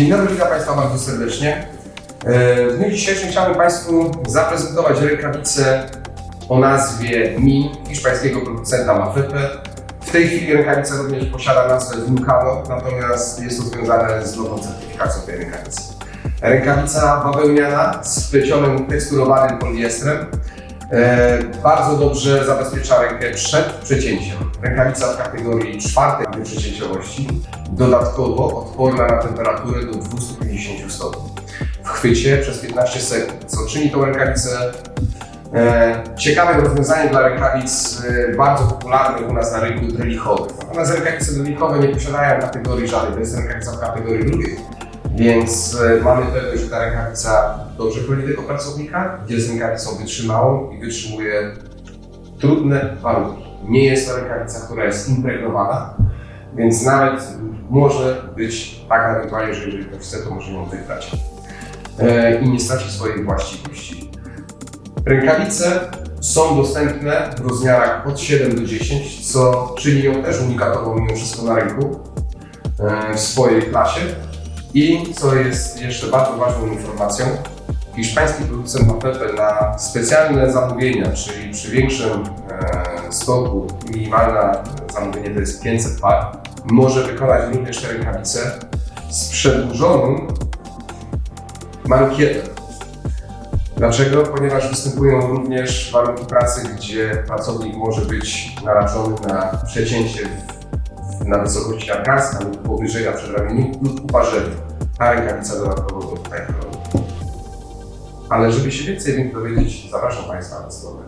Dzień dobry, witam Państwa bardzo serdecznie. E, W dniu dzisiejszym chciałbym Państwu zaprezentować rękawice o nazwie MIN hiszpańskiego producenta Mafepe. W tej chwili rękawica również posiada nazwę Vulcano, natomiast jest to związane z nową certyfikacją tej rękawicy. Rękawica bawełniana z splecionym, teksturowanym poliestrem. E, bardzo dobrze zabezpiecza rękę przed przecięciem. Rękawica w kategorii czwartej przecięciowości, dodatkowo odporna na temperaturę do 250 stopni. W chwycie przez 15 sekund, co czyni tą rękawicę e, ciekawym rozwiązaniem dla rękawic e, bardzo popularnych u nas na rynku drelichowych. Natomiast rękawice drelichowe nie posiadają kategorii żadnej, to jest rękawica w kategorii drugiej. Więc mamy pewność, że ta rękawica dobrze chroni tego pracownika, jest rękawicą wytrzymałą i wytrzymuje trudne warunki. Nie jest to rękawica, która jest impregnowana, więc nawet może być tak ewentualnie, że jeżeli ktoś chce, to może ją wygrać e, i nie straci swoich właściwości. Rękawice są dostępne w rozmiarach od 7 do 10, co czyni ją też unikatową mimo wszystko na rynku e, w swojej klasie. I co jest jeszcze bardzo ważną informacją, hiszpański producent Mafepe na specjalne zamówienia, czyli przy większym e, minimalne zamówienie to jest 500 par, może wykonać również te rękawice z przedłużoną mankietem. Dlaczego? Ponieważ występują również warunki pracy, gdzie pracownik może być narażony na przecięcie w, na wysokości nadgarstka lub powyżej na przedramieniu lub uparzeniu. Ta rękawica dodatkowo tutaj. Ale żeby się więcej o tym dowiedzieć, zapraszam Państwa na stronę.